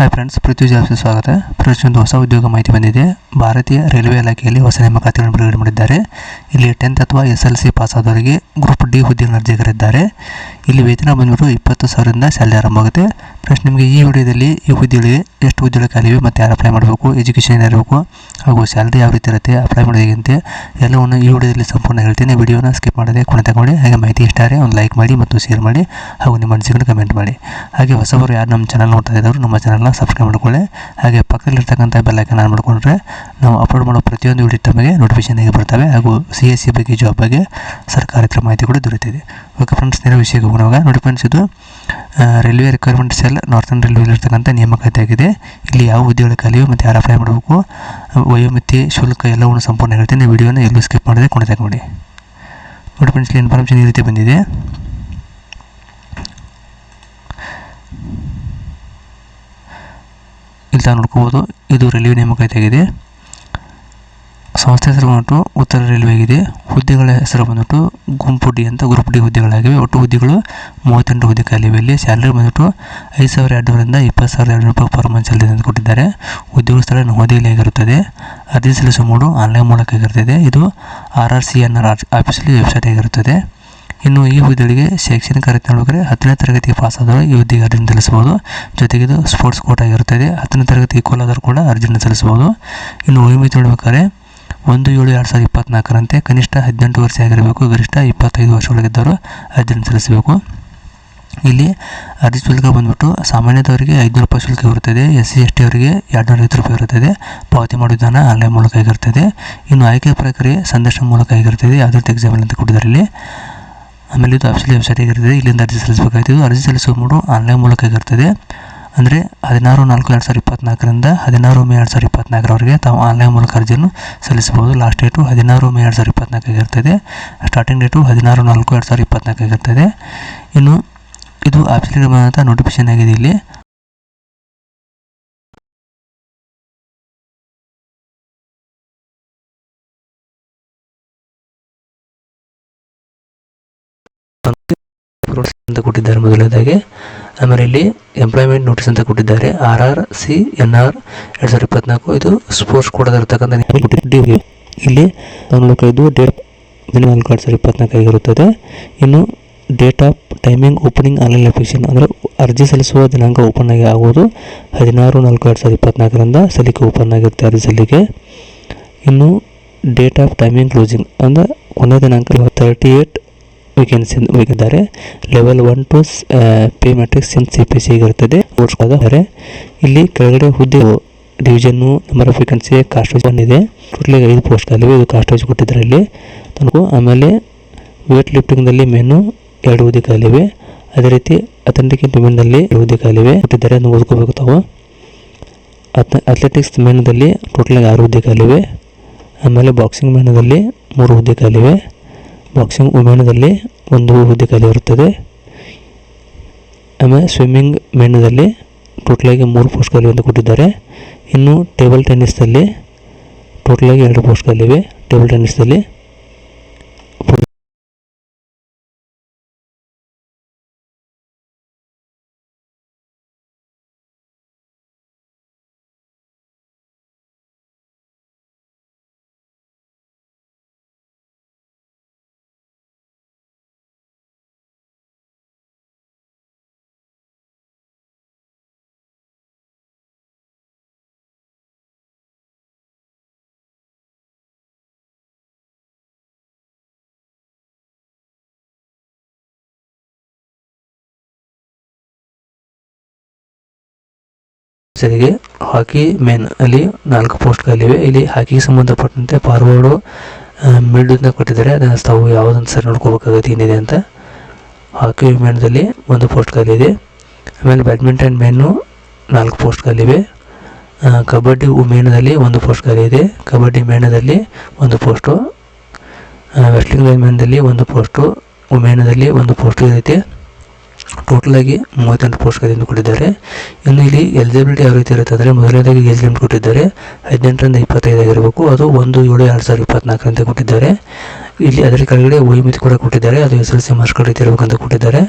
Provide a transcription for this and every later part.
Hi friends ಪೃಥ್ವಿ ಜಾಬ್ಸ್ಗೆ ಸ್ವಾಗತ. ಒಂದು ಹೊಸ ಉದ್ಯೋಗ ಮಾಹಿತಿ ಬಂದಿದೆ. ಭಾರತೀಯ ರೈಲ್ವೆ ಇಲಾಖೆಯಲ್ಲಿ ಹೊಸ ನೇಮಕಾತಿಗಳನ್ನು ಬಿಡುಗಡೆ ಮಾಡಿದ್ದಾರೆ. ಇಲ್ಲಿ ಟೆಂತ್ ಅಥವಾ ಎಸ್ ಎಲ್ ಸಿ ಪಾಸ್ ಆದವರಿಗೆ ಗ್ರೂಪ್ ಡಿ ಹುದ್ದೆಯನ್ನು ಅರ್ಜಿಗರಿದ್ದಾರೆ ಇಲ್ಲಿ ವೇತನ ಬಂದ್ಬಿಟ್ಟು ಇಪ್ಪತ್ತು ಸಾವಿರದಿಂದ ಸ್ಯಾಲರಿ ಆರಂಭ ಆಗುತ್ತೆ ಫ್ರೆಂಡ್ಸ್ ನಿಮಗೆ ಈ ವಿಡಿಯೋದಲ್ಲಿ ಈ ಹುದ್ದೆಗಳಿಗೆ ಎಷ್ಟು ಹುದ್ದೆಗಳು ಖಾಲಿವೆ ಮತ್ತು ಯಾರು ಅಪ್ಲೈ ಮಾಡಬೇಕು ಎಜುಕೇಷನ್ ಏನಿರಬೇಕು ಹಾಗೂ ಸ್ಯಾಲ್ರಿ ಯಾವ ರೀತಿ ಇರುತ್ತೆ ಅಪ್ಲೈ ಮಾಡೋದು ಹೇಗೆ ಎಲ್ಲವನ್ನು ಈ ವಿಡಿಯೋದಲ್ಲಿ ಸಂಪೂರ್ಣ ಹೇಳ್ತೀನಿ. ವಿಡಿಯೋನ ಸ್ಕಿಪ್ ಮಾಡದೆ ಕೊನೆ ತಗೊಂಡು ಹಾಗೆ ಮಾಹಿತಿ ಇಷ್ಟ ಆದರೆ ಒಂದು ಲೈಕ್ ಮಾಡಿ ಮತ್ತು ಶೇರ್ ಮಾಡಿ ಹಾಗೂ ನಿಮ್ಮ ಅನಿಸಿಕೆಯನ್ನು ಕಮೆಂಟ್ ಮಾಡಿ. ಹಾಗೆ ಹೊಸಬರು ಯಾರು ನಮ್ಮ ಚಾನಲ್ ನೋಡ್ತಾ ಇದ್ದವರು ನಮ್ಮ ಚಾನಲ್ನ ಸಬ್ಸ್ಕ್ರೈಬ್ ಮಾಡ್ಕೊಳ್ಳಿ. ಹಾಗೆ ಪಕ್ಕದಲ್ಲಿರ್ತಕ್ಕಂಥ ಬೆಲ್ಲೈಕನ್ ಆನ್ ಮಾಡಿಕೊಂಡ್ರೆ ನಾವು ಅಪ್ಲೋಡ್ ಮಾಡೋ ಪ್ರತಿಯೊಂದು ವಿಡಿಯೋ ತಮಗೆ ನೋಟಿಫಿಕೇಶನ್ ಹೇಗೆ ಬರ್ತವೆ ಹಾಗೂ ಸಿ ಎಸ್ ಸಿ ಬಗ್ಗೆ ಜಾಬ್ ಬಗ್ಗೆ ಸರ್ಕಾರೇತರ ಮಾಹಿತಿ ಕೂಡ ದೊರೆತಿದೆ ಓಕೆ ಫ್ರೆಂಡ್ಸ್ ನೇರ ವಿಷಯಕ್ಕೆ ಹೋಗೋಣ ನೋಡಿ ಫ್ರೆಂಡ್ಸ್ ಇದು railway requirement cell northern railway ಇರ್ತಕ್ಕಂಥ ನೇಮಕಾತಿ ಆಗಿದೆ. ಇಲ್ಲಿ ಯಾವ ಹುದ್ದೆಗಳ ಖಾಲಿಯೋ ಮತ್ತು ಯಾರು ಅಪ್ಲೈ ಮಾಡಬೇಕು ವಯೋಮಿತಿ ಶುಲ್ಕ ಎಲ್ಲವನ್ನು ಸಂಪೂರ್ಣ ಹೇಳ್ತೀನಿ. ವಿಡಿಯೋನ ಎಲ್ಲೂ ಸ್ಕಿಪ್ ಮಾಡದೆ ಕೊನೆ ನೋಡಿ. ನೋಡಿ ಫ್ರೆಂಡ್ಸ್ ಇಲ್ಲಿ ಇನ್ಫಾರ್ಮೇಷನ್ ಈ ರೀತಿ ಬಂದಿದೆ. ಇಲ್ಲಿ ತಾವು ನೋಡ್ಕೋಬೋದು, ಇದು ರೈಲ್ವೆ ನೇಮಕಾತಿ ಸಂಸ್ಥೆ ಹೆಸರು ಬಂದ್ಬಿಟ್ಟು ಉತ್ತರ ರೈಲ್ವೆ ಆಗಿದೆ ಹುದ್ದೆಗಳ ಹೆಸರು ಬಂದ್ಬಿಟ್ಟು ಗುಂಪು ಡಿ ಅಂತ ಗ್ರೂಪ್ ಡಿ ಹುದ್ದೆಗಳಾಗಿವೆ. ಒಟ್ಟು ಹುದ್ದೆಗಳು ಮೂವತ್ತೆಂಟು ಹುದ್ದೆ ಖಾಲಿವೆ ಇಲ್ಲಿ ಸ್ಯಾಲ್ರಿ ಬಂದ್ಬಿಟ್ಟು ಐದು ಸಾವಿರ ಎರಡುನೂರಿಂದ ಇಪ್ಪತ್ತು ಸಾವಿರದ ಎರಡು ರೂಪಾಯಿ ಪರ್ ಮಂತ್ ಅಂತ ಕೊಟ್ಟಿದ್ದಾರೆ. ಉದ್ಯೋಗ ಸ್ಥಳ ನವದೆಹಲಿ ಆಗಿರುತ್ತದೆ ಅರ್ಜಿ ಸಲ್ಲಿಸುವ ಮೂಡು ಆನ್ಲೈನ್ ಮೂಲಕ ಆಗಿರುತ್ತದೆ ಇದು R R C N R ಆಫೀಸಲ್ಲಿ ವೆಬ್ಸೈಟ್ ಆಗಿರುತ್ತದೆ ಇನ್ನು ಈ ಹುದ್ದೆಗಳಿಗೆ ಶೈಕ್ಷಣಿಕ ಅರ್ಹತೆ ನೋಡಿದರೆ ಹತ್ತನೇ ತರಗತಿ ಪಾಸ್ ಆದವರು ಈ ಹುದ್ದೆಗೆ ಅರ್ಜಿ ಸಲ್ಲಿಸಬಹುದು. ಜೊತೆಗೆ ಇದು ಸ್ಪೋರ್ಟ್ಸ್ ಕೋಟ್ ಆಗಿರುತ್ತದೆ. ಹತ್ತನೇ ತರಗತಿ ಈಕ್ವಲ್ ಕೂಡ ಅರ್ಜಿಯನ್ನು ಸಲ್ಲಿಸಬಹುದು. ಇನ್ನು ವಯೋಮಿತಿ ನೋಡಬೇಕಾದ್ರೆ ಒಂದು, ಏಳು, ಎರಡು ಸಾವಿರದ ಇಪ್ಪತ್ನಾಲ್ಕರಂತೆ ಕನಿಷ್ಠ ಹದಿನೆಂಟು ವರ್ಷ ಆಗಿರಬೇಕು. ಗರಿಷ್ಠ ಇಪ್ಪತ್ತೈದು ವರ್ಷದೊಳಗಿದ್ದವರು ಅರ್ಜಿಯನ್ನು ಸಲ್ಲಿಸಬೇಕು. ಇಲ್ಲಿ ಅರ್ಜಿ ಶುಲ್ಕ ಬಂದ್ಬಿಟ್ಟು ಸಾಮಾನ್ಯದವರಿಗೆ ಐದುನೂರು ರೂಪಾಯಿ ಶುಲ್ಕ ಇರುತ್ತದೆ. ಎಸ್ ಸಿ ಎಸ್ ಟಿ ಅವರಿಗೆ ಎರಡುನೂರ ಐವತ್ತು ರೂಪಾಯಿ ಇರುತ್ತದೆ. ಪಾವತಿ ಮಾಡೋ ವಿಧಾನ ಆನ್ಲೈನ್ ಮೂಲಕ ಆಗಿರ್ತದೆ ಇನ್ನು ಆಯ್ಕೆ ಪ್ರಕ್ರಿಯೆ ಸಂದರ್ಶನ ಮೂಲಕ ಆಗಿರ್ತದೆ ಯಾವುದೇ ಎಕ್ಸಾಮ್ ಅಂತ ಕೊಟ್ಟಿದ್ದಾರೆ ಆಮೇಲೆ ಇದು ಅಫಿಷಿಯಲ್ ವೆಬ್ಸೈಟ್ ಆಗಿರ್ತದೆ ಇಲ್ಲಿಂದ ಅರ್ಜಿ ಸಲ್ಲಿಸಬೇಕಾಗ್ತದೆ ಅರ್ಜಿ ಸಲ್ಲಿಸುವ ಮೂಡು ಆನ್ಲೈನ್ ಮೂಲಕ ಆಗಿರ್ತದೆ ಅಂದರೆ ಹದಿನಾರು, ನಾಲ್ಕು ಎರಡು ಸಾವಿರದ ಇಪ್ಪತ್ನಾಲ್ಕರಿಂದ ಹದಿನಾರು ಮೇ ಎರಡು ಸಾವಿರದ ಇಪ್ಪತ್ನಾಲ್ಕರವರೆಗೆ ತಾವು ಆನ್ಲೈನ್ ಮೂಲಕ ಅರ್ಜಿಯನ್ನು ಸಲ್ಲಿಸಬಹುದು. ಲಾಸ್ಟ್ ಡೇಟು ಹದಿನಾರು ಮೇ ಎರಡು ಸಾವಿರದ ಇಪ್ಪತ್ನಾಲ್ಕು ಆಗಿರ್ತದೆ ಸ್ಟಾರ್ಟಿಂಗ್ ಡೇಟು ಹದಿನಾರು, ನಾಲ್ಕು ಎರಡು ಸಾವಿರದ ಇಪ್ಪತ್ನಾಲ್ಕು ಆಗಿರ್ತದೆ ಇನ್ನು ಇದು ಆಫೀಸಲ್ಲಿ ಬಂದಂಥ ನೋಟಿಫಿಕೇಶನ್ ಆಗಿದೆ ಇಲ್ಲಿ. ಅಂತ ಕೊಟ್ಟಿದ್ದಾರೆ ಮೊದಲನೇದಾಗಿ. ಆಮೇಲೆ ಇಲ್ಲಿ ಎಂಪ್ಲಾಯ್ಮೆಂಟ್ ನೋಟಿಸ್ ಅಂತ ಕೊಟ್ಟಿದ್ದಾರೆ. R R C N R ಎರಡು ಸಾವಿರದ ಇಪ್ಪತ್ನಾಲ್ಕು. ಇದು ಸ್ಪೋರ್ಟ್ಸ್ ಕೂಡ ಇರತಕ್ಕಂಥ ಇಲ್ಲಿ ಇದು ಡೇಟ್ ಹದಿನಾಲ್ಕು ಎರಡು ಸಾವಿರದ ಇಪ್ಪತ್ನಾಲ್ಕು ಆಗಿರುತ್ತದೆ. ಇನ್ನು date of timing opening online application ಅಂದರೆ ಅರ್ಜಿ ಸಲ್ಲಿಸುವ ದಿನಾಂಕ ಓಪನ್ ಆಗಿ ಆಗುವುದು ಹದಿನಾರು ನಾಲ್ಕು ಎರಡು ಸಾವಿರದ ಇಪ್ಪತ್ನಾಲ್ಕರಿಂದ ಸಲ್ಲಿಕೆ ಓಪನ್ ಆಗಿರುತ್ತೆ ಅರ್ಜಿ ಸಲ್ಲಿಕೆ. ಇನ್ನು ಡೇಟ್ ಆಫ್ ಟೈಮಿಂಗ್ ಕ್ಲೋಸಿಂಗ್ ಅಂದರೆ ಕೊನೆಯ ದಿನಾಂಕ ತರ್ಟಿ ಏಟ್ ವೇಕೆನ್ಸಿ ಹೋಗಿದ್ದಾರೆ level one to P matrix in C P C ಇರುತ್ತದೆ ಓಡಿಸ್ಕೋದಾರೆ ಇಲ್ಲಿ ಕೆಳಗಡೆ ಹುದ್ದೆ division number of vacancy caste wise ಬಂದಿದೆ ಟೋಟಲಿ ಐದು ಪೋಸ್ಟ್ ಅಲ್ಲಿ ಇದು ಕಾಸ್ಟೇಜ್ ಕೊಟ್ಟಿದ್ದಾರೆ ಇಲ್ಲಿ ತನಕ ಆಮೇಲೆ ವೇಟ್ ಲಿಫ್ಟಿಂಗ್ನಲ್ಲಿ ಮೆನು ಎರಡು ಹುದ್ದೆ ಖಾಲಿವೆ ಅದೇ ರೀತಿ ಅಥೆಂಟಿಕೇಟ್ ಮೆನ್ನಲ್ಲಿ ಎರಡು ಹುದ್ದೆ ಖಾಲಿವೆ ಕೊಟ್ಟಿದ್ದಾರೆ ಅದನ್ನು ಓದ್ಕೋಬೇಕು ತಾವು. ಅತ್ ಅಥ್ಲೆಟಿಕ್ಸ್ ಮೇನದಲ್ಲಿ ಟೋಟಲಾಗಿ ಆರು ಹುದ್ದೆ ಆಮೇಲೆ ಬಾಕ್ಸಿಂಗ್ ಮೇನದಲ್ಲಿ ಮೂರು ಹುದ್ದೆ ಬಾಕ್ಸಿಂಗ್ ವಿಮಾನದಲ್ಲಿ ಒಂದು ಹುದ್ದೆ ಖಾಲಿ ಇರುತ್ತದೆ ಆಮೇಲೆ ಸ್ವಿಮ್ಮಿಂಗ್ ಮೇನದಲ್ಲಿ ಟೋಟಲಾಗಿ ಮೂರು ಪೋಸ್ಟ್ ಖಾಲಿ ಅಂತ ಕೊಟ್ಟಿದ್ದಾರೆ. ಇನ್ನು ಟೇಬಲ್ ಟೆನ್ನಿಸ್ನಲ್ಲಿ ಟೋಟಲಾಗಿ ಎರಡು ಪೋಸ್ಟ್ ಖಾಲಿವೆ. ಟೇಬಲ್ ಟೆನ್ನಿಸ್ನಲ್ಲಿ ಸರಿಗೆ ಹಾಕಿ ಮೇನ್ ಅಲ್ಲಿ ನಾಲ್ಕು ಪೋಸ್ಟ್ಗಳಿವೆ ಇಲ್ಲಿ ಹಾಕಿಗೆ ಸಂಬಂಧಪಟ್ಟಂತೆ ಫಾರ್ವರ್ಡು ಮಿಡ್ ಅಂತ ಕೊಟ್ಟಿದ್ದಾರೆ. ಅದನ್ನು ತಾವು ಯಾವುದಂತ ಸರಿ ನೋಡ್ಕೋಬೇಕಾಗುತ್ತೆ ಏನಿದೆ ಅಂತ. ಹಾಕಿ ಮೇನ್ದಲ್ಲಿ ಒಂದು ಪೋಸ್ಟ್ ಖಾಲಿ ಇದೆ ಆಮೇಲೆ ಬ್ಯಾಡ್ಮಿಂಟನ್ ಮೇನು ನಾಲ್ಕು ಪೋಸ್ಟ್ಗಳಿವೆ ಕಬಡ್ಡಿ ವುಮೇನದಲ್ಲಿ ಒಂದು ಪೋಸ್ಟ್ ಇದೆ ಕಬಡ್ಡಿ ಮೇನದಲ್ಲಿ ಒಂದು ಪೋಸ್ಟು ವೆಸ್ಟ್ಲಿಂಗ್ ಮೆನ್ದಲ್ಲಿ ಒಂದು ಪೋಸ್ಟು ವುಮೇನದಲ್ಲಿ ಒಂದು ಪೋಸ್ಟು ಈ ರೀತಿ ಆಗಿ ಮೂವತ್ತೆಂಟು ಪೋಸ್ಟ್ಗಳನ್ನು ಕೊಟ್ಟಿದ್ದಾರೆ ಇನ್ನು ಇಲ್ಲಿ ಎಲಿಜಿಬಿಲಿಟಿ ಯಾವ ರೀತಿ ಇರುತ್ತೆ ಅಂದರೆ ಮೊದಲನೇದಾಗಿ ಏಜ್ ಲಿಮಿಟ್ ಕೊಟ್ಟಿದ್ದಾರೆ. ಹದಿನೆಂಟರಿಂದ ಇಪ್ಪತ್ತೈದು ಆಗಿರಬೇಕು. ಅದು ಒಂದು ಏಳು ಎರಡು ಸಾವಿರದ ಇಪ್ಪತ್ನಾಲ್ಕರಂತೆ ಕೊಟ್ಟಿದ್ದಾರೆ. ಇಲ್ಲಿ ಅದರ ಕೆಳಗಡೆ ವಯೋಮಿತಿ ಕೂಡ ಕೊಟ್ಟಿದ್ದಾರೆ. ಅದು S L C marks card ಇರಬೇಕಂತ ಕೊಟ್ಟಿದ್ದಾರೆ.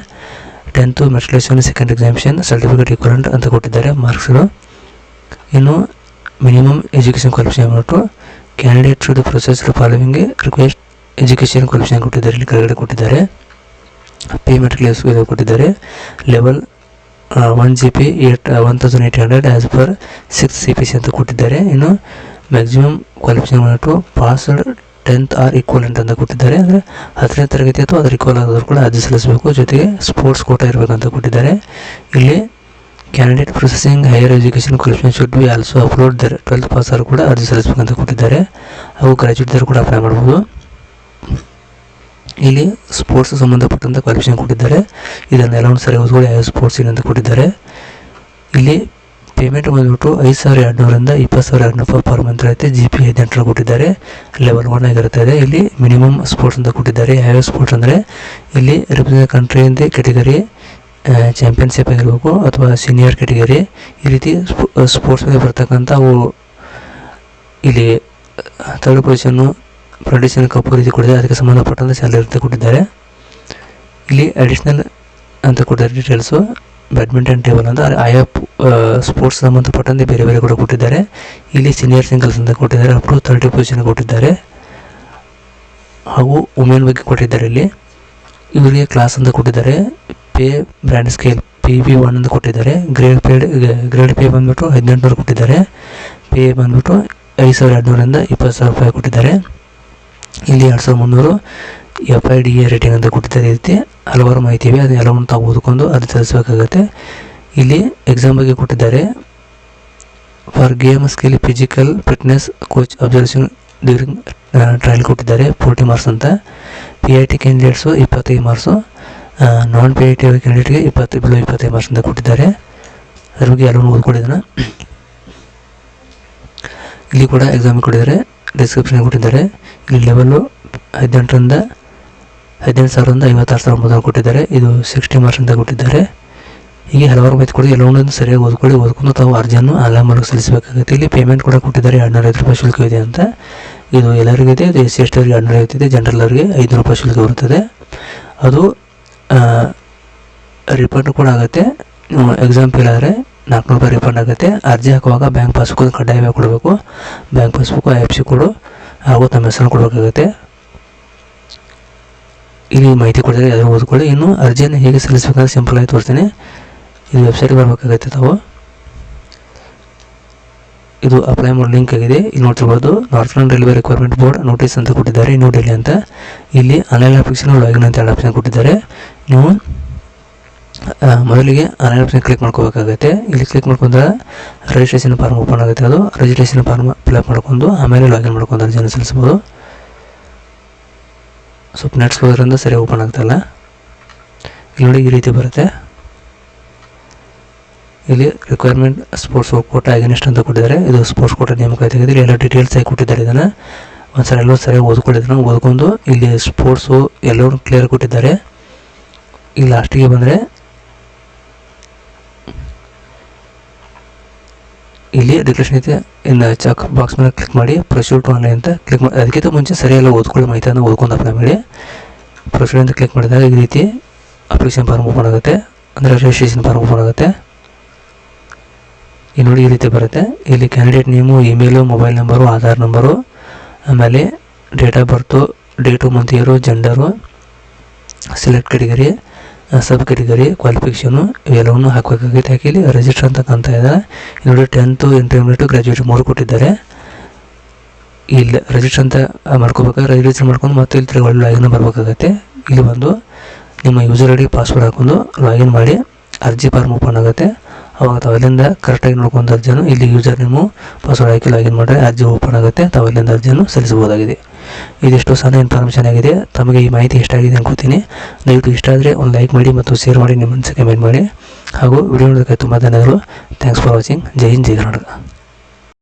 Tenth matriculation second examination certificate equivalent ಅಂತ ಕೊಟ್ಟಿದ್ದಾರೆ ಮಾರ್ಕ್ಸ್ಗಳು ಇನ್ನು ಮಿನಿಮಮ್ ಎಜುಕೇಷನ್ ಕ್ವಾಲಿಫಿಕೇಷನ್ ಬಂದ್ಬಿಟ್ಟು candidate the process following request education qualification ಕೊಟ್ಟಿದ್ದಾರೆ. ಇಲ್ಲಿ ಕೆಳಗಡೆ ಕೊಟ್ಟಿದ್ದಾರೆ. ಪೇ ಮೆಟ್ರಿಕ್ಯುಲೇಸ್ ಇದು ಕೊಟ್ಟಿದ್ದಾರೆ. Level one G P eight one thousand eight hundred as per six C P C ಅಂತ ಕೊಟ್ಟಿದ್ದಾರೆ. ಇನ್ನು ಮ್ಯಾಕ್ಸಿಮಮ್ ಕ್ವಾಲಿಫಿಕೇಷನ್ ಬಂದ್ಬಿಟ್ಟು ಪಾಸ್ಡ್ ಟೆಂತ್ ಆರ್ ಈಕ್ವಲೆಂಟ್ ಅಂತ ಕೊಟ್ಟಿದ್ದಾರೆ. ಅಂದರೆ ಹತ್ತನೇ ತರಗತಿ ಅಥವಾ ಅದರ ಈಕ್ವಲ್ ಆದವರು ಕೂಡ ಅರ್ಜಿ ಸಲ್ಲಿಸಬೇಕು. ಜೊತೆಗೆ ಸ್ಪೋರ್ಟ್ಸ್ ಕೋಟ ಇರಬೇಕಂತ ಕೊಟ್ಟಿದ್ದಾರೆ. ಇಲ್ಲಿ candidate processing higher education qualification should be also upload their twelfth pass ಕೂಡ ಅರ್ಜಿ ಸಲ್ಲಿಸಬೇಕಂತ ಕೊಟ್ಟಿದ್ದಾರೆ. ಹಾಗೂ ಗ್ರಾಜ್ಯುಯೇಟ್ದವರು ಕೂಡ ಅಪ್ಲೈ ಮಾಡ್ಬೋದು ಇಲ್ಲಿ ಸ್ಪೋರ್ಟ್ಸ್ ಸಂಬಂಧಪಟ್ಟಂತ ಕ್ವಾಲಿಫಿಕೇಷನ್ ಕೊಟ್ಟಿದ್ದಾರೆ. ಇದನ್ನೆಲ್ಲ ಒಂದು ಸರಿ ಓದ್ಕೊಳ್ಳಿ ಯಾವ ಸ್ಪೋರ್ಟ್ಸ್ ಅಂತ ಕೊಟ್ಟಿದ್ದಾರೆ. ಇಲ್ಲಿ ಪೇಮೆಂಟ್ ಬಂದ್ಬಿಟ್ಟು ಐದು ಸಾವಿರ ಎರಡುನೂರಿಂದ ಇಪ್ಪತ್ತು ಸಾವಿರ ಎರಡುನೂರು ಪರ್ ಮಂತ್ ಇರುತ್ತೆ ಜಿ ಪಿ ಹದಿನೆಂಟರ ಕೊಟ್ಟಿದ್ದಾರೆ. ಲೆವೆಲ್ ಒನ್ ಆಗಿರುತ್ತದೆ ಇಲ್ಲಿ ಮಿನಿಮಮ್ ಸ್ಪೋರ್ಟ್ಸ್ ಅಂತ ಕೊಟ್ಟಿದ್ದಾರೆ. ಯಾವ್ಯಾವ ಸ್ಪೋರ್ಟ್ಸ್ ಅಂದರೆ ಇಲ್ಲಿ ರಿಪ್ರೆಸೆಂಟ್ ಕಂಟ್ರಿ ಅಂತ ಕೆಟಗರಿ ಚಾಂಪಿಯನ್ಶಿಪ್ ಆಗಿರಬೇಕು ಅಥವಾ ಸೀನಿಯರ್ ಕೆಟಗರಿ ಈ ರೀತಿ ಸ್ಪೋರ್ಟ್ಸ್ ಮೇಲೆ ಬರ್ತಕ್ಕಂಥ ಅವು ಇಲ್ಲಿ ಥರ್ಡ್ ಪೊಸಿಷನ್ನು ಪ್ರೊಡಿಷನ್ ಕಪ್ಪು ರೀತಿ ಕೊಟ್ಟಿದ್ದಾರೆ ಅದಕ್ಕೆ ಸಂಬಂಧಪಟ್ಟಂತೆ ಸ್ಯಾಲರಿ ಅಂತ ಕೊಟ್ಟಿದ್ದಾರೆ. ಇಲ್ಲಿ ಅಡಿಷ್ನಲ್ ಅಂತ ಕೊಟ್ಟಿದ್ದಾರೆ ಡೀಟೇಲ್ಸು ಬ್ಯಾಡ್ಮಿಂಟನ್ ಟೇಬಲ್ ಅಂತ ಆಯಾ ಸ್ಪೋರ್ಟ್ಸ್ ಸಂಬಂಧಪಟ್ಟಂತೆ ಬೇರೆ ಬೇರೆ ಕೂಡ ಕೊಟ್ಟಿದ್ದಾರೆ. ಇಲ್ಲಿ ಸೀನಿಯರ್ ಸಿಂಗಲ್ಸ್ ಅಂತ ಕೊಟ್ಟಿದ್ದಾರೆ. ಅಪ್ ಟು ತರ್ಟಿ ಪೊಸಿಷನ್ ಕೊಟ್ಟಿದ್ದಾರೆ. ಹಾಗೂ ವುಮೆನ್ ಬಗ್ಗೆ ಕೊಟ್ಟಿದ್ದಾರೆ ಇಲ್ಲಿ. ಇವರಿಗೆ ಕ್ಲಾಸ್ ಅಂತ ಕೊಟ್ಟಿದ್ದಾರೆ. Pay brand scale P B one ಅಂತ ಕೊಟ್ಟಿದ್ದಾರೆ. ಗ್ರೇಡ್ ಪೇಡ್ ಗ್ರೇಡ್ ಪೇ ಬಂದ್ಬಿಟ್ಟು ಹದಿನೆಂಟುನೂರು ಕೊಟ್ಟಿದ್ದಾರೆ. ಪೇ ಬಂದ್ಬಿಟ್ಟು ಐದು ಸಾವಿರ ಎರಡುನೂರಿಂದ ಇಪ್ಪತ್ತು ಸಾವಿರ ರೂಪಾಯಿ ಕೊಟ್ಟಿದ್ದಾರೆ. ಇಲ್ಲಿ ಎರಡು ಸಾವಿರದ ಮುನ್ನೂರು F I D A rating ಅಂತ ರೀತಿ. ಹಲವಾರು ಮಾಹಿತಿ ಇವೆ ಅದನ್ನೆಲ್ಲವನ್ನು ತಾವು ಓದ್ಕೊಂಡು ಅದು ತಿಳಿಸ್ಬೇಕಾಗತ್ತೆ. ಇಲ್ಲಿ ಎಕ್ಸಾಮ್ ಬಗ್ಗೆ ಕೊಟ್ಟಿದ್ದಾರೆ. For game skill physical fitness coach observation during trial ಕೊಟ್ಟಿದ್ದಾರೆ ಫೋರ್ಟಿ ಮಾರ್ಕ್ಸ್ ಅಂತ. ಪಿ ಐ ಟಿ ಕ್ಯಾಂಡಿಡೇಟ್ಸು ಇಪ್ಪತ್ತೈದು marks non P I T ಕ್ಯಾಂಡಿಡೇಟ್ಗೆ ಇಪ್ಪತ್ತು ಬಿಲೋ ಇಪ್ಪತ್ತೈದು ಮಾರ್ಕ್ಸ್ ಅಂತ ಕೊಟ್ಟಿದ್ದಾರೆ. ಅದ್ರ ಬಗ್ಗೆ ಎಲ್ಲವನ್ನು ಓದ್ಕೊಂಡಿದ್ದಾನೆ. ಇಲ್ಲಿ ಕೂಡ ಎಕ್ಸಾಮ್ ಕೊಟ್ಟಿದ್ದಾರೆ ಡಿಸ್ಕ್ರಿಪ್ಷನ್ ಕೊಟ್ಟಿದ್ದಾರೆ. ಇಲ್ಲಿ ಲೆವೆಲ್ಲು ಹದಿನೆಂಟರಿಂದ ಹದಿನೆಂಟು ಸಾವಿರದಿಂದ ಐವತ್ತಾರು ಸಾವಿರ ಮೊದಲು ಕೊಟ್ಟಿದ್ದಾರೆ. ಇದು ಸಿಕ್ಸ್ಟಿ ಮಾರ್ಕ್ಸ್ ಕೊಟ್ಟಿದ್ದಾರೆ. ಹೀಗೆ ಹಲವಾರು ಮಾಹಿತಿ ಕೊಡಿ. ಎಲ್ಲವನ್ನೂ ಸರಿಯಾಗಿ ಓದ್ಕೊಳ್ಳಿ. ಓದ್ಕೊಂಡು ತಾವು ಅರ್ಜಿಯನ್ನು ಆನ್ಲೈನ್ ಮೂಲಕ ಸಲ್ಲಿಸಬೇಕಾಗುತ್ತೆ. ಇಲ್ಲಿ ಪೇಮೆಂಟ್ ಕೂಡ ಕೊಟ್ಟಿದ್ದಾರೆ. ಎರಡುನೂರ ಐದು ರೂಪಾಯಿ ಶುಲ್ಕ ಇದೆ ಅಂತ. ಇದು ಎಲ್ಲರಿಗೂ ಇದೆ. ಇದು ಎಸ್ ಸಿ ಎಸ್ ಟಿ ಅವರಿಗೆ ಹನ್ನೆರಡು ಐವತ್ತು ಇದೆ. ಜನರಲ್ ಅವರಿಗೆ ಐದುನೂರು ರೂಪಾಯಿ ಶುಲ್ಕ ಬರುತ್ತದೆ. ಅದು ರಿಫಂಡ್ ಕೂಡ ಆಗುತ್ತೆ. ಎಕ್ಸಾಮ್ ಫೇಲ್ ಆದರೆ ನಾಲ್ಕುನೂರು ರೂಪಾಯಿ ರಿಫಂಡ್ ಆಗುತ್ತೆ. ಅರ್ಜಿ ಹಾಕುವಾಗ ಬ್ಯಾಂಕ್ ಪಾಸ್ಬುಕ್ ಕಡ್ಡಾಯವಾಗಿ ಕೊಡಬೇಕು. Bank passbook I F C ಕೊಡು ಹಾಗೂ ತಮ್ಮ ಹೆಸರು ಕೊಡಬೇಕಾಗುತ್ತೆ. ಇಲ್ಲಿ ಮಾಹಿತಿ ಕೊಡ್ತಾರೆ, ಯಾರು ಓದ್ಕೊಳ್ಳಿ. ಇನ್ನು ಅರ್ಜಿಯನ್ನು ಹೇಗೆ ಸಲ್ಲಿಸಬೇಕಂತ ಸಿಂಪಲ್ ಆಗಿ ತೋರಿಸ್ತೀನಿ. ಇದು ವೆಬ್ಸೈಟ್ಗೆ ಬರಬೇಕಾಗುತ್ತೆ ತಾವು. ಇದು ಅಪ್ಲೈ ಮಾಡೋ ಲಿಂಕ್ ಆಗಿದೆ. ಇಲ್ಲಿ ನೋಡ್ತಿರ್ಬೋದು northern railway requirement board notice ಅಂತ ಕೊಟ್ಟಿದ್ದಾರೆ. ನ್ಯೂ ಡೆಲ್ಲಿ ಅಂತ. ಇಲ್ಲಿ ಆನ್ಲೈನ್ ಅಪ್ಲಿಕೇಶನ್ ಲಾಗಿನ್ ಅಂತ ಎರಡು ಆಪ್ಷನ್ ಕೊಟ್ಟಿದ್ದಾರೆ. ನೀವು ಮೊದಲಿಗೆ ಆನ್ಲೈನ್ ಆಪ್ಷನ್ ಕ್ಲಿಕ್ ಮಾಡ್ಕೋಬೇಕಾಗುತ್ತೆ. ಇಲ್ಲಿ ಕ್ಲಿಕ್ ಮಾಡ್ಕೊಂಡ್ರೆ ರಿಜಿಸ್ಟ್ರೇಷನ್ ಫಾರ್ಮ್ ಓಪನ್ ಆಗುತ್ತೆ ಅದು. ರಿಜಿಸ್ಟ್ರೇಷನ್ ಫಾರ್ಮ್ ಫಿಲಪ್ ಮಾಡ್ಕೊಂಡು ಆಮೇಲೆ ಲಾಗಿನ್ ಮಾಡ್ಕೊಂಡು ಅರ್ಜಿಯನ್ನು ಸಲ್ಲಿಸ್ಬೋದು ಸ್ವಲ್ಪ ನೆಟ್ಸ್ ಹೋದ್ರಿಂದ ಸರಿ ಓಪನ್ ಆಗ್ತಾಯಿಲ್ಲ ಇಲ್ಲಿ ನೋಡಿ ಈ ರೀತಿ ಬರುತ್ತೆ. ಇಲ್ಲಿ ರಿಕ್ವೈರ್ಮೆಂಟ್ ಸ್ಪೋರ್ಟ್ಸ್ ಕೋಟ ಅಗೇನಿಸ್ಟ್ ಅಂತ ಕೊಟ್ಟಿದ್ದಾರೆ. ಇದು ಸ್ಪೋರ್ಟ್ಸ್ ಕೋಟ ನೇಮಕ ಇಲ್ಲಿ ಎಲ್ಲ ಡೀಟೇಲ್ಸ್ ಆಗಿ ಕೊಟ್ಟಿದ್ದಾರೆ ಇದನ್ನು. ಒಂದ್ಸಲ ಎಲ್ಲೋ ಸರಿಯಾಗಿ ಓದ್ಕೊಂಡಿದ್ರು ಓದ್ಕೊಂಡು ಇಲ್ಲಿ ಸ್ಪೋರ್ಟ್ಸು ಎಲ್ಲರೂ ಕ್ಲಿಯರ್ ಕೊಟ್ಟಿದ್ದಾರೆ. ಇಲ್ಲಿ ಲಾಸ್ಟಿಗೆ ಬಂದರೆ ಇಲ್ಲಿ ಡಿಕ್ಲೇಷನ್ ಐತೆ ಇನ್ನು ಚೆಕ್ ಬಾಕ್ಸ್ ಮೇಲೆ ಕ್ಲಿಕ್ ಮಾಡಿ ಪ್ರೊಸೀಡ್ ಟು ಆನ್ಲೈನ್ ಅಂತ ಕ್ಲಿಕ್ ಮಾಡಿ ಅದಕ್ಕಿಂತ ಮುಂಚೆ ಸರಿಯೆಲ್ಲ ಓದ್ಕೊಳ್ಳಿ ಮಾಹಿತಿಯನ್ನು ಓದ್ಕೊಂಡು ಅಪ್ಲೈ ಮಾಡಿ. ಪ್ರೊಸೀಡ್ ಅಂತ ಕ್ಲಿಕ್ ಮಾಡಿದಾಗ ಈ ರೀತಿ ಅಪ್ಲಿಕೇಶನ್ ಫಾರ್ಮ್ ಓಪನ್ ಆಗುತ್ತೆ. ಅಂದರೆ ರಿಜಿಸ್ಟ್ರೇಷನ್ ಫಾರ್ಮ್ ಓಪನ್ ಆಗುತ್ತೆ. ಈ ನೋಡಿ ಈ ರೀತಿ ಬರುತ್ತೆ. ಇಲ್ಲಿ candidate name email mobile number Aadhaar number ಆಮೇಲೆ date of birth date month year gender select category sub category qualification ಇವೆಲ್ಲವನ್ನು ಹಾಕಬೇಕಾಗಿತ್ತು. ಹಾಕಿ ಇಲ್ಲಿ ರಿಜಿಸ್ಟರ್ ಅಂತ ಕಾಣ್ತಾ ಇದ್ದಾರೆ. ಇನ್ನೊಂದು ಟೆಂತು ಇಂಟರ್ಮೀಡಿಯೇಟು ಗ್ರ್ಯಾಜುಯೇಟ್ ಮೂರು ಕೊಟ್ಟಿದ್ದಾರೆ. ಇಲ್ಲಿ ರಿಜಿಸ್ಟರ್ ಅಂತ ಮಾಡ್ಕೋಬೇಕಾದ್ರೆ ರಿಜಿಸ್ಟರ್ ಮಾಡ್ಕೊಂಡು ಮತ್ತೆ ಇಲ್ಲಿ ತಿರುಗಿ ಲಾಗಿನ್ ಬರಬೇಕಾಗತ್ತೆ. ಇಲ್ಲಿ ಬಂದು ನಿಮ್ಮ ಯೂಸರ್ ಐ ಡಿ ಪಾಸ್ವರ್ಡ್ ಹಾಕೊಂಡು ಲಾಗಿನ್ ಮಾಡಿ ಅರ್ಜಿ ಫಾರ್ಮ್ ಓಪನ್ ಆಗುತ್ತೆ. ಅವಾಗ ತಾವು ಅಲ್ಲಿಂದ ಕರೆಕ್ಟಾಗಿ ನೋಡ್ಕೊಂಡು ಅರ್ಜಿಯನ್ನು ಇಲ್ಲಿ ಯೂಸರ್ ನೇಮು ಪಾಸ್ವರ್ಡ್ ಹಾಕಿ ಲಾಗಿನ್ ಮಾಡಿದ್ರೆ ಅರ್ಜಿ ಓಪನ್ ಆಗುತ್ತೆ. ತಾವಲ್ಲಿಂದ ಅರ್ಜಿಯನ್ನು ಸಲ್ಲಿಸಬಹುದಾಗಿದೆ. ಇದಿಷ್ಟು ಸಣ್ಣ ಇನ್ಫಾರ್ಮೇಷನ್ ಆಗಿದೆ. ತಮಗೆ ಈ ಮಾಹಿತಿ ಇಷ್ಟ ಆಗಿದೆ ಅನ್ಕೋತೀನಿ. ದಯವಿಟ್ಟು ಇಷ್ಟ ಆದರೆ ಒಂದು ಲೈಕ್ ಮಾಡಿ ಮತ್ತು ಶೇರ್ ಮಾಡಿ, ನಿಮ್ಮ ಮನಸ್ಸಿಗೆ ಕಮೆಂಟ್ ಮಾಡಿ. ಹಾಗೂ ವಿಡಿಯೋ ನೋಡೋದಕ್ಕೆ ತುಂಬ ಧನ್ಯವಾದಗಳು. Thanks for watching Jai Hind, Jai Karnataka.